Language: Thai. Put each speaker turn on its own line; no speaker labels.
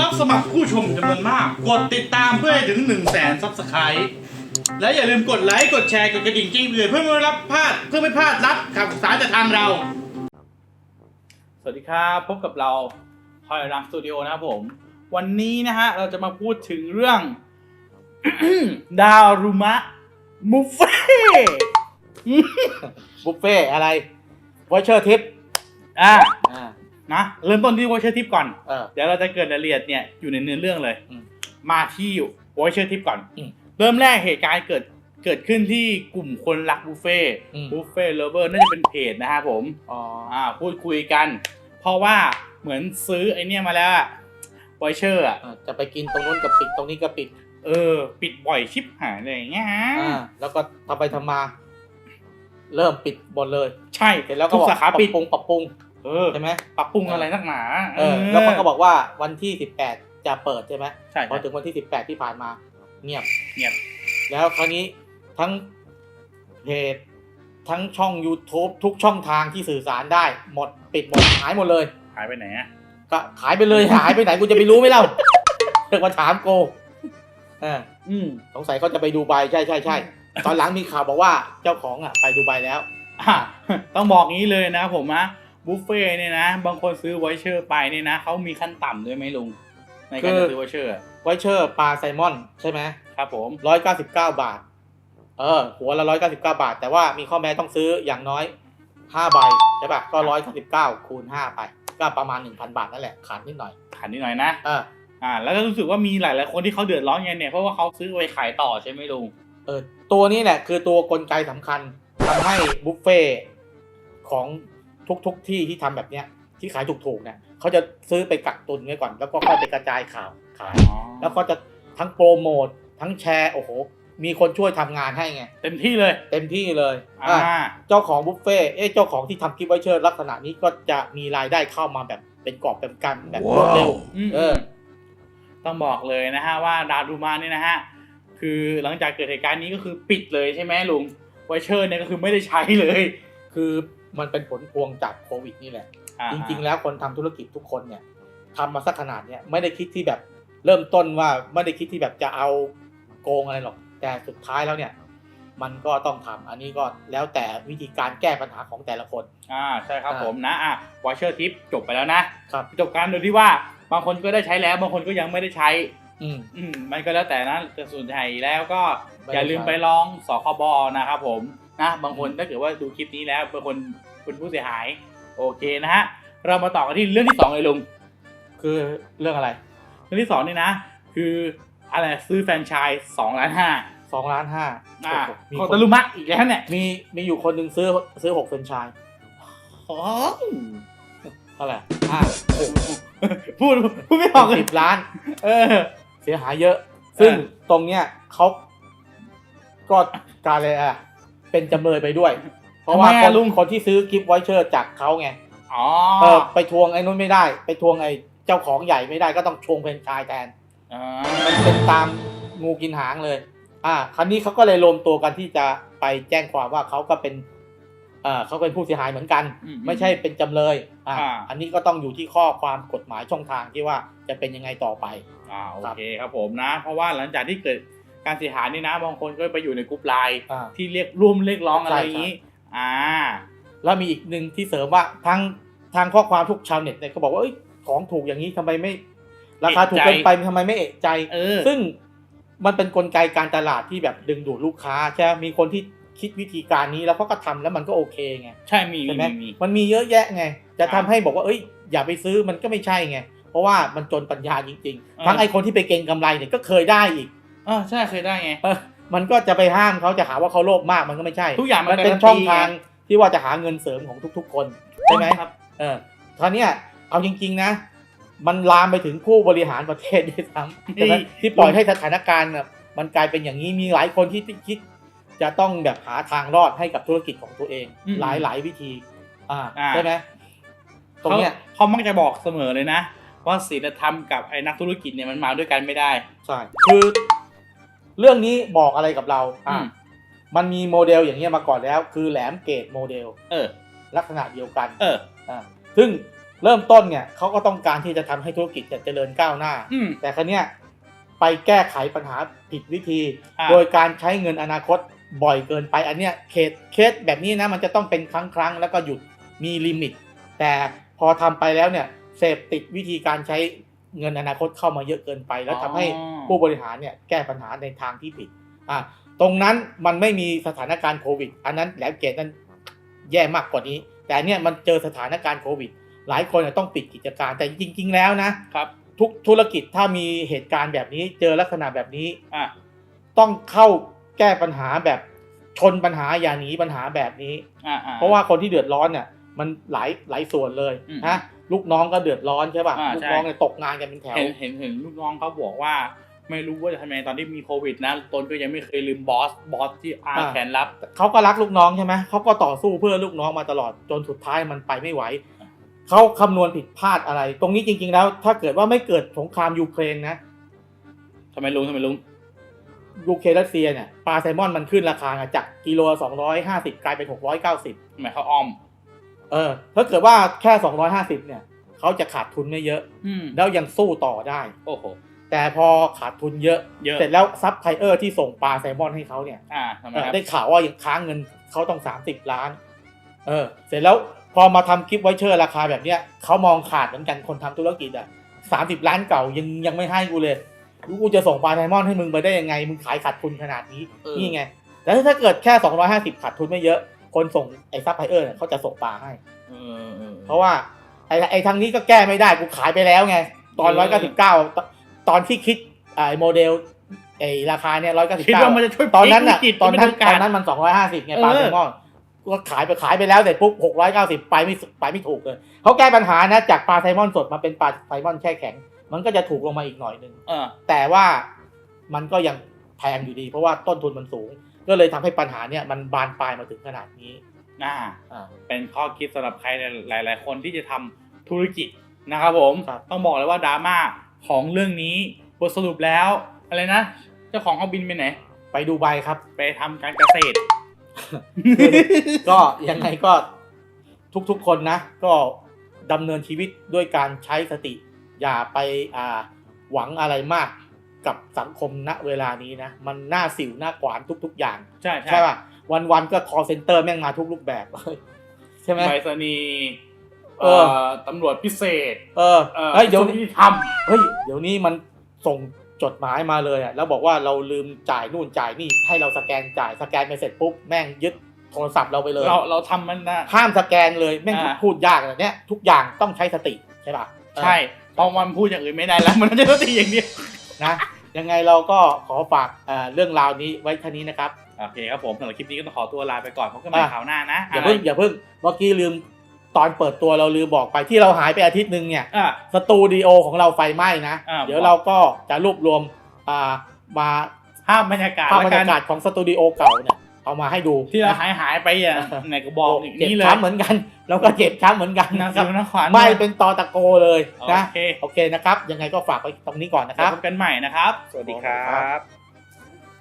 รับสมัครผู้ชมจำนวนมาก กดติดตามเพื่อให้ถึง 1 0 0 0 0แสนซับสไครต์และอย่าลืมกดไลค์ กดแชร์ กดกระดิ่งแจ้งเตือนเพื่อไม่รับพลาดเพื่อไม่พลาดรับข่าวสารจากทางเรา สวัสดีครับ พบกับเราคอยรังสตูดิโอนะครับผม วันนี้นะฮะ เราจะมาพูดถึงเรื่อง ดาวรุมะมุฟเฟ่
บุฟเฟ่อะไรวอเชอร์ทิป
อะ
อ่า
นะเริ่มต้นที่วอเชอร์ทิปก่อน
เออ
เดี๋ยวเราจะเกิดรายละเอียดเนี่ยอยู่ในเนื้อเรื่องเลย
อืม
มาที่วอเชอร์ทิปก่อน
อืม
เริ่มแรกเหตุการณ์เกิดเกิดขึ้นที่กลุ่มคนรักบุฟเฟ่
อืม
บุฟเฟ่เลเวอร์น่าจะเป็นเพจนะครับผม
อ๋อ
อ่าพูดคุยกัน เพราะว่าเหมือนซื้อไอเนี่ยมาแล้วอะวอเชอร์อะ
อ่าจะไปกินตรงนู้นก็ปิดตรงนี้ก็ปิด
เออ ปิดบ่อยชิบหายเลยอย่างเงี้ยฮะ
อ่า แล้วก็ทำไปทำมา เริ่มปิดหมดเลย
ใช่
เสร็จแล้วก็
ทุก
บอก
สาขา
ปรับ
ปิด
ปรุงปรับปรุง
เออ
ใช่ไหม
ปรับปรุงอะไรนักหนา
เออแล้วเขาก็บอกว่าวันที่สิบแปดจะเปิดใช่ไหม
ใช่
พอถึงวันที่สิบแปดที่ผ่านมา เงียบ
เงียบ
แล้วคราวนี้ทั้งเพจทั้งช่อง YouTube ทุกช่องทางที่สื่อสารได้ หมดปิดหมดหายหมดเลย
หายไปไหนอะ
ก็ขายไปเลยหายไปไหนกูจะไปรู้ไหมเล่าเรียกว่าถามโกเออ
อืม
สงสัยเขาจะไปดูไบใช่ใช่ใช่ตอนหลังมีข่าวบอกว่าเจ้าของอะไปดูไบแล้ว
อะต้องบอกงี้เลยนะผมนะ บุฟเฟ่ต์เนี่ยนะ บางคนซื้อไวเชอร์ไปเนี่ยนะเขามีขั้นต่ำด้วยไหมลุงในการ
คือ
จะซื้อไวเชอร์
ไวเชอร์ปลาไซมอนใช่ไหม
ครับผม
ร้อยเก้าสิบเก้าบาท เออ หัวละร้อยเก้าสิบเก้าบาท แต่ว่ามีข้อแม้ต้องซื้ออย่างน้อยห้าใบใช่ปะก็ร้อยเก้าสิบเก้าคูณห้าไป ก็ประมาณหนึ่งพันบาทนั่นแหละขาดนิดหน่อย
ขันนิดหน่อยนะ
เออ
อ่า แล้วก็รู้สึกว่ามีหลาย ๆ คนที่เขาเดือดร้อนไงเนี่ยเพราะว่าเขาซื้อไว้ขายต่อใช่ไหมลุง
เออตัวนี้แหละคือตัวกลไกสำคัญทำให้บุฟเฟ่ของ ทุกๆที่ที่ทำแบบเนี้ยที่ขายถูกๆเนี่ยเขาจะซื้อไปกักตุนไว้ก่อน แล้วก็ค่อยไปกระจายข่าวขาย แล้วก็จะทั้งโปรโมททั้งแชร์โอ้โหมีคนช่วยทำงานให้ไง
เต็มที่เลย
เต็มที่เลย
อ่า
อะเจ้าของบุฟเฟ่ต์เอ๊ะเจ้าของที่ทำคลิปไวเชอร์ลักษณะนี้ก็จะมีรายได้เข้ามาแบบเป็นกอบเป็นกำแบบรวดเร็ว
อืม
เออ
ต้องบอกเลยนะฮะว่าดารูมาเนี่ยนะฮะคือหลังจากเกิดเหตุการณ์นี้ก็คือปิดเลยใช่ไหมลุงไวเชอร์เนี่ยก็คือไม่ได้ใช้เลย
คือ มันเป็นผลพวงจากโควิดนี่แหละ
อ่า
จริง ๆ แล้วคนทำธุรกิจทุกคนเนี่ยทำมาสักขนาดเนี้ยไม่ได้คิดที่แบบเริ่มต้นว่าไม่ได้คิดที่แบบจะเอาโกงอะไรหรอก แต่สุดท้ายแล้วเนี่ย มันก็ต้องทำอันนี้ก็แล้วแต่วิธีการแก้ปัญหาของแต่ละคน
อ่าใช่ครับ
อ่า
ผมนะอะวอเชอร์ทิปจบไปแล้วนะ
ครับ
จบการโดยที่ว่าบางคนก็ได้ใช้แล้วบางคนก็ยังไม่ได้ใช้
อืม
อืมมันก็แล้วแต่นะแต่ส่วนใหญ่แล้วก็
ไม่ได้
อย่าลืม
ใช้
ไปลองสคบนะครับผม นะบางคนถ้าเกิดว่าดูคลิปนี้แล้วบางคนเป็นผู้เสียหาย โอเคนะฮะเรามาต่อกันที่เรื่องที่สองเลยลุง
คือเรื่องอะไร
เรื่องที่สองนี่นะ คืออะไรซื้อแฟรนไชส์สองล้านห้า
สองล้านห้า
อ่า
มี
ของ
คน
ตะลุมะอีกแล้วเนี่ย
มีมีอยู่คนหนึ่งซื้อซื้อหกเฟรนไชาย
อ๋อ
เท่าไหร่อ่า
พูดพูดไม่ออกเลย
สิบล้าน
เออ
เสียหายเยอะ ซึ่ง
เออ
ตรงเนี้ยเขาก็การเลยอะ เป็นจำเลยไปด้วย เพราะว่า
ทำไม
ค
อะ
น
ลุง
คนที่ซื้อกิฟต์ไวเชอร์จากเขาไง
อ๋อ
เออไปทวงไอ้นู้นไม่ได้ ไปทวงไอ้เจ้าของใหญ่ไม่ได้ก็ต้องทวงเป็นชายแทน
อ่า
มันเป็นตามงูกินหางเลย อ่า ครั้นี้เขาก็เลยรวมตัวกันที่จะไปแจ้งความว่าเขาก็เป็นเอ่อเขาเป็นผู้เสียหายเหมือนกัน
อื
ไม่ใช่เป็นจำเลย อ่า
อ่า
อันนี้ก็ต้องอยู่ที่ข้อความกฎหมายช่องทางที่ว่าจะเป็นยังไงต่อไป
อ่าโอเคครับผมนะ เพราะว่าหลังจากที่เกิด การเสียหายนี่นะบางคนก็ไปอยู่ในกลุ่มไลน์
อ่า
ที่เรียกร่วมเรียกร้องอะไร
ใช่
อย่างนี้ อ่า
แล้วมีอีกหนึ่งที่เสริมว่าทางทางข้อความทุกชาวเน็ตเนี่ยก็บอกว่าเอ้ยของถูกอย่างนี้ทำไมไม่ ราคาถูกเกินไปทำไมไม่เอะใจ
เออ
ซึ่งมันเป็นกลไกการตลาดที่แบบดึงดูดลูกค้าใช่ไหมมีคนที่คิดวิธีการนี้แล้วเขาก็ทำแล้วมันก็โอเคไง
ใช่มี
ใช่
มี
ไหม
มี
มันมีเยอะแยะไง จะ
ครั
ทำ
บ
ให้บอกว่าเอ้ย อย่าไปซื้อมันก็ไม่ใช่ไง เพราะว่ามันจนปัญญาจริง
เออ
ๆ ทั้งไอคนที่ไปเก็งกำไรเนี่ยก็เคยได้อีก
เออใช่เคยได้ไง
เออมันก็จะไปห้ามเขาจะหาว่าเขาโลภมากมันก็ไม่ใช่
ทุกอย่างมัน
มันเป็น
การันตี
ช่องทางที่ว่าจะหาเงินเสริมของทุก ๆ คนใช่ไหม
ครับ
เออคราวเนี้ยเอาจริง ๆนะ มันลามไปถึงผู้บริหารประเทศด้วยซ้ำใช่ไหมที่ปล่อยให้สถานการณ์น่ะมันกลายเป็นอย่างนี้มีหลายคนที่คิด จะต้องแบบหาทางรอดให้กับธุรกิจของตัวเอง
อืม
หลายหลายวิธี อ่า
อ่า
ใช่ไหมตรงเนี้ย
เขาเขามักจะบอกเสมอเลยนะ ว่าศีลธรรมกับไอ้นักธุรกิจเนี่ยมันมาด้วยกันไม่ได้
ใช่ คือ เรื่องนี้บอกอะไรกับเราอ่า
อืม
มันมีโมเดลอย่างเงี้ยมาก่อนแล้ว คือแหลมเกตโมเดล
เออ
ลักษณะเดียวกัน
เออ
อ่าซึ่งเริ่มต้นเนี่ยเขาก็ต้องการที่จะทำให้ธุรกิจเจริญก้าวหน้า
อืม
แต่ครั้นี้ยไปแก้ไขปัญหาผิดวิธี
อ่า
โดยการใช้เงินอนาคตบ่อยเกินไป อันเนี้ยเคสเคสแบบนี้นะมันจะต้องเป็นครั้งครั้งๆแล้วก็หยุดมีลิมิต แต่พอทำไปแล้วเนี่ยเสพติดวิธีการใช้ เงินอนาคตเข้ามาเยอะเกินไป แล้วทำให้
อ๋อ
ผู้บริหารเนี่ยแก้ปัญหาในทางที่ผิดอะตรงนั้นมันไม่มีสถานการณ์โควิด อันนั้นแหลมเกตนั้นแย่มากกว่านี้ แต่อันเนี่ยมันเจอสถานการณ์โควิด หลายคนเนี่ยต้องปิดกิจการแต่จริง ๆ แล้วนะ
ครับ
ทุกธุรกิจถ้ามีเหตุการณ์แบบนี้เจอลักษณะแบบนี้
อะ
ต้องเข้าแก้ปัญหาแบบชนปัญหาอย่าหนีปัญหาแบบนี้
อะอะ
เพราะว่าคนที่เดือดร้อนเนี่ยมันหลายหลายส่วนเลย
อืม
นะลูกน้องก็เดือดร้อนใช่ป่ะ
อ่า
ลูก
ใช่
น้องเนี่ยตกงานกันเป็นแถว
เห็นเห็นเห็นลูกน้องเขาบอกว่า ไม่รู้ว่าจะทำยังไงตอนที่มีโควิดนะตนก็ยังไม่เคยลืมบอสบอสที่อา
อ่า
แขนรับ
เขาก็รักลูกน้องใช่ไหมเขาก็ต่อสู้เพื่อลูกน้องมาตลอดจนสุดท้ายมันไปไม่ไหวเขาคำนวณผิดพลาดอะไร ตรงนี้จริง ๆ แล้ว ถ้าเกิดว่าไม่เกิดสงครามยูเครนนะ
ทำไมลุงทำไมลุง
ยูเครนรัสเซียเนี่ยปลาแซลมอนมันขึ้นราคาจากกิโลละ250กลายเป็น690
ทำไมเขาอ้อม
เออถ้าเกิดว่าแค่ 250 เนี่ยเขาจะขาดทุนไม่เยอะ
อืม
แล้วยังสู้ต่อได้
โอ้โห
แต่พอขาดทุนเยอะ
เยอะ
เสร็จแล้วซัพพลายเออร์ที่ส่งปลาแซลมอนให้เขาเนี่ย
อ่าทำไม
เออ
ครับ
ได้ข่าวว่ายังค้างเงินเขาต้อง 30 ล้าน เออ เสร็จแล้วพอมาทำคลิปไวเชอร์ราคาแบบเนี้ยเขามองขาดเหมือนกันคนทำธุรกิจอะสามสิบล้านเก่ายังยังไม่ให้กูเลยรู้กูจะส่งปลาแซลมอนให้มึงไปได้ยังไงมึงขายขาดทุนขนาดนี้
เออ
นี่ไงแล้วถ้าเกิดแค่ 250 ขาดทุนไม่เยอะ คนส่งไอ้ซัพพลายเออร์เนี่ยเขาจะส่งปลาให้
เออเออ
เพราะว่าไอ้ไอ้ทางนี้ก็แก้ไม่ได้กูขายไปแล้วไง ตอน
เอ
ร้อย
อ
เก้าสิบเก้าตอนที่คิดไอ้โมเดลไอ้ราคาเนี่ยร้อยเก้าสิบ
คิด
เก้า
ว่ามันจะช่วย
ตอนนั้นน่ะ
พลิกวิกฤ
ตอนนั้น
ไม่
ต
ต้
อ
อนงการ
นั้นมันสองร้อยห้าสิบไงปลา
เออ
แซลมอนก็ขายไปขายไปแล้วแต่ปุ๊บหกร้อยเก้าสิบไปไม่สุไปไม่ถูกเลยเขาแก้ปัญหานะจากปลาแซลมอนสดมาเป็นปลาแซลมอนแช่แข็ง มันก็จะถูกลงมาอีกหน่อยหนึ่ง
เออ
แต่ว่ามันก็ยังแพงอยู่ดี เพราะว่าต้นทุนมันสูง ก็เลยทำให้ปัญหาเนี่ยมันบานปลายมาถึงขนาดนี้
อ่า
อ่า
เป็นข้อคิดสำหรับใครหลาย ๆ คนที่จะทำธุรกิจนะครับผม
ครับ
ต้องบอกเลยว่าดราม่าของเรื่องนี้บทสรุปแล้วอะไรนะ เจ้าของเขาบินไปไหน
ไปดูใบครับ
ไปทำการเกษตร
ก็ยังไงก็ทุกๆคนนะ ก็ดำเนินชีวิตด้วยการใช้สติ อย่าไปอ่าหวังอะไรมาก กับสังคมณเวลานี้นะ มันน่าสิวหน้ากวานทุก ๆ อย่าง
ใช่
ใช่ป่ะวันๆก็ call center แม่งมาทุกรูปแบบ ใช่ไหม
ไปรษณีย์
เออ
เอ่อตำรวจพิเศษ
เออ
เอ่อ
เฮ้ยเดี๋ยว
ที่
นี้
ท
เฮ้ยเดี๋ยวนี้มันส่งจดหมายมาเลยอะแล้วบอกว่าเราลืมจ่ายนู่นจ่ายนี่ให้เราสแกนจ่ายสแกนไปเสร็จปุ๊บแม่งยึดโทรศัพท์เราไปเลยำ
เราเราทำมันนะ
ห้ามสแกนเลยแม่ง
อ่า
พูดยากแบบเนี้ยทุกอย่างต้องใช้สติใช่ป่ะ
ใช่เพราะมันพูดอย่างอื่นไม่ได้แล้ว มันจะต้องตีอย่างเดียว
นะยังไงเราก็ขอฝากเอ่อเรื่องราวนี้ไว้เท่านี้นะครับ
โอเคครับผมสำหรับคลิปนี้ก็ต้องขอตัวลาไปก่อนพบกันใหม่
อะ
คราวหน้านะ
อย่าเพิ่งอย่าเพิ่งเมื่อกี้ลืมตอนเปิดตัวเราลืมบอกไปที่เราหายไปอาทิตย์หนึ่งเนี่ย
อะ
สตูดิโอของเราไฟไหม้นะ
อ่า
เดี๋ยวเราก็จะรวบรวมอ่ามา
ภาพบรรยากาศ
ภาพบร
แล้ว
ร
กั
ยานกาศของสตูดิโอเก่าเนี่ย เอามาให้ดู
ที่เรา
นะ
หายหายไปอะไหนก็บอกอย่าง
เจ็บ
นี้เลย
ช้ำเหมือนกันเราก็เจ็บช้ำเหมือนกัน
นะ
นะ
ค
ค
รั
รั
บบนะขวัญ
ไม่เป็นตอตะโกเลย
โอ
นะ
เค
โอเคนะครับ ยังไงก็ฝากไว้ตรงนี้ก่อนนะค
แล้ว
รับ
พบกันใหม่นะครับ สวัสดีครับ